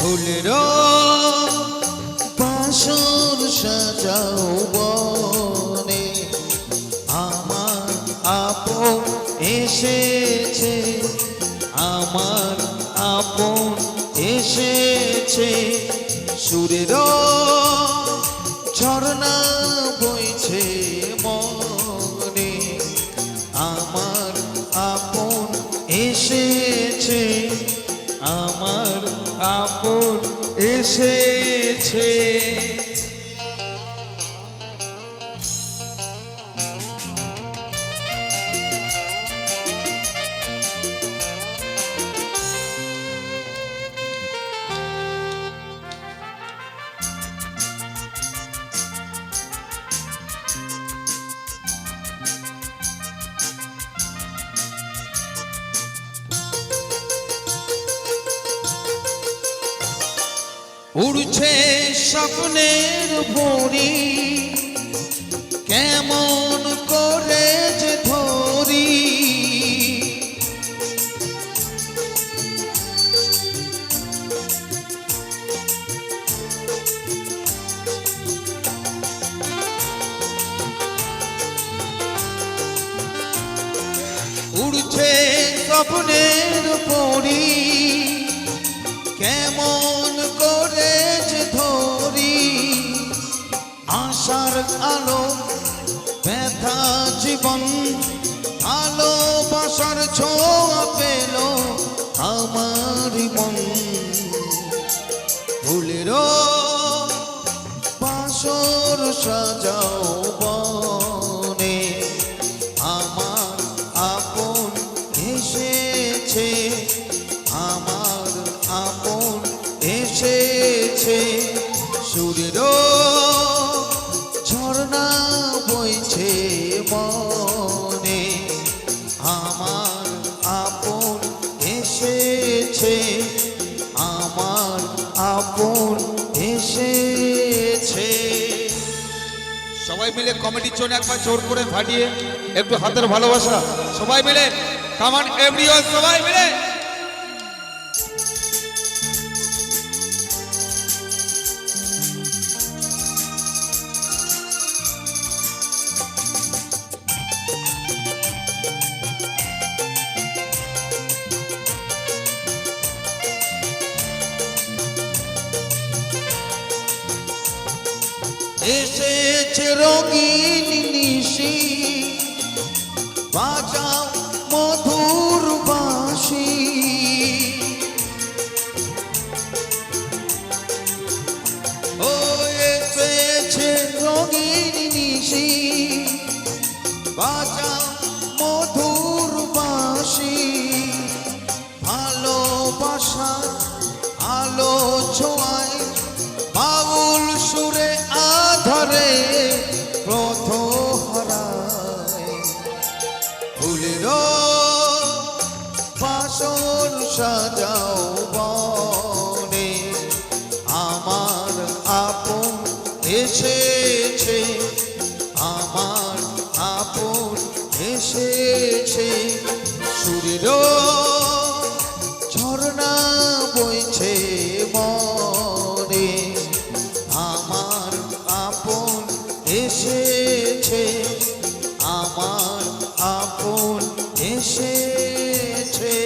ফুলের বাসর সাজাও বনে। আমার আপন এসেছে, আমার আপন এসেছে। সুরের ঝর্ণা বইছে মনে। আমার আপন এসেছে, আমার আপন এসেছে। উড়ছে স্বপ্নের ভরি কেমন করে যে ধরি। উড়ছে স্বপ্নের পরি কেমন আলো, ব্যথা জীবন, আলো ভালোবাসার ছোঁয়া পেল আমার মন। ভুলের বাসর সাজাও বনে, আমার আপন এসেছে, আমার আপন এসেছে। সুরের সবাই মিলে কমেডির জন্য একবার জোর করে ফাটিয়ে একটু হাতের ভালোবাসা। সবাই মিলে কামান এভরিওয়ান সবাই মিলে। এসেছে রঙিন নিশি। বাজাও মধুর বাঁশি। ও এসেছে রঙিন নিশি। বাজাও মধুর বাঁশি। ভালোবাসার আলো ছোঁয়ায় আধরে প্রথ হারায়। ফুলের বাসন সাজাও বনে। আমার আপন এসেছে আমার আপন এসেছে। সুরের এসেছে আমার আপন এসেছে।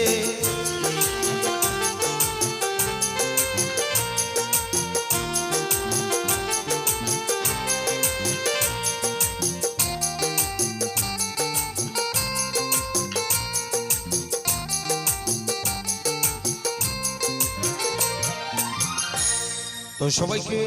তো সবাইকে